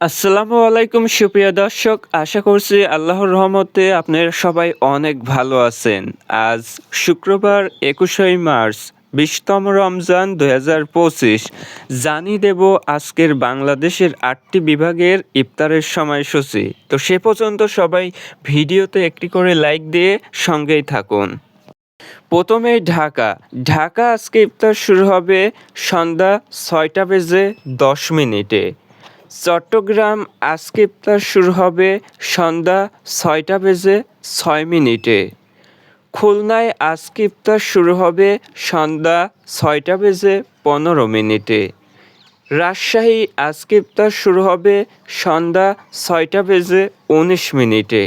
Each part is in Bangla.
আসসালামু আলাইকুম, সুপ্রিয় দর্শক। আশা করছি আল্লাহর রহমতে আপনারা সবাই অনেক ভালো আছেন। আজ শুক্রবার একুশে মার্চ, বিশতম রমজান পঁচিশ। জানিয়ে দেব আজকের বাংলাদেশের আটটি বিভাগের ইফতারের সময়সূচি। তো সে পর্যন্ত সবাই ভিডিওতে একটি করে লাইক দিয়ে সঙ্গেই থাকুন। প্রথমে ঢাকা। ঢাকা আজকে ইফতার শুরু হবে সন্ধ্যা ছয়টা বেজে দশ মিনিটে। চট্টগ্রাম আজকে ইফতার শুরু হবে সন্ধ্যা ছয়টা বেজে ছয় মিনিটে। খুলনায় আজকে ইফতার শুরু হবে সন্ধ্যা ছয়টা বেজে পনেরো মিনিটে। রাজশাহী আজকে ইফতার শুরু হবে সন্ধ্যা ছয়টা বেজে উনিশ মিনিটে।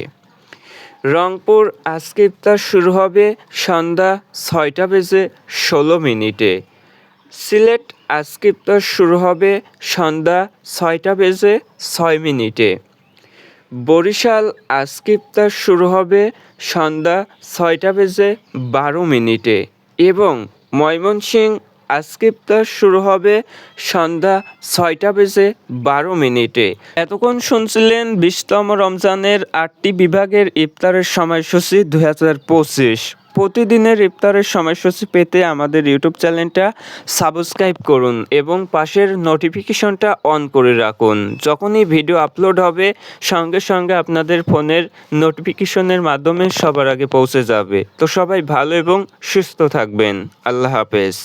রংপুর আজকে ইফতার শুরু হবে সন্ধ্যা ছয়টা বেজে ষোলো মিনিটে। সিলেট আজকে ইফতার শুরু হবে সন্ধ্যা ছয়টা বেজে ছয় মিনিটে। বরিশাল আজকে ইফতার শুরু হবে সন্ধ্যা ছয়টা বেজে বারো মিনিটে এবং ময়মনসিংহ আজকে ইফতার শুরু হবে সন্ধ্যা ছয়টা বেজে বারো মিনিটে। এতক্ষণ শুনছিলেন বিশতম রমজানের আটটি বিভাগের ইফতারের সময়সূচি দু হাজার পঁচিশ। প্রতিদিনের ইফতারের সময়সূচি পেতে আমাদের ইউটিউব চ্যানেলটা সাবস্ক্রাইব করুন এবং পাশের নোটিফিকেশনটা অন করে রাখুন। যখনই ভিডিও আপলোড হবে, সঙ্গে সঙ্গে আপনাদের ফোনের নোটিফিকেশনের মাধ্যমে সবার আগে পৌঁছে যাবে। তো সবাই ভালো এবং সুস্থ থাকবেন। আল্লাহ হাফেজ।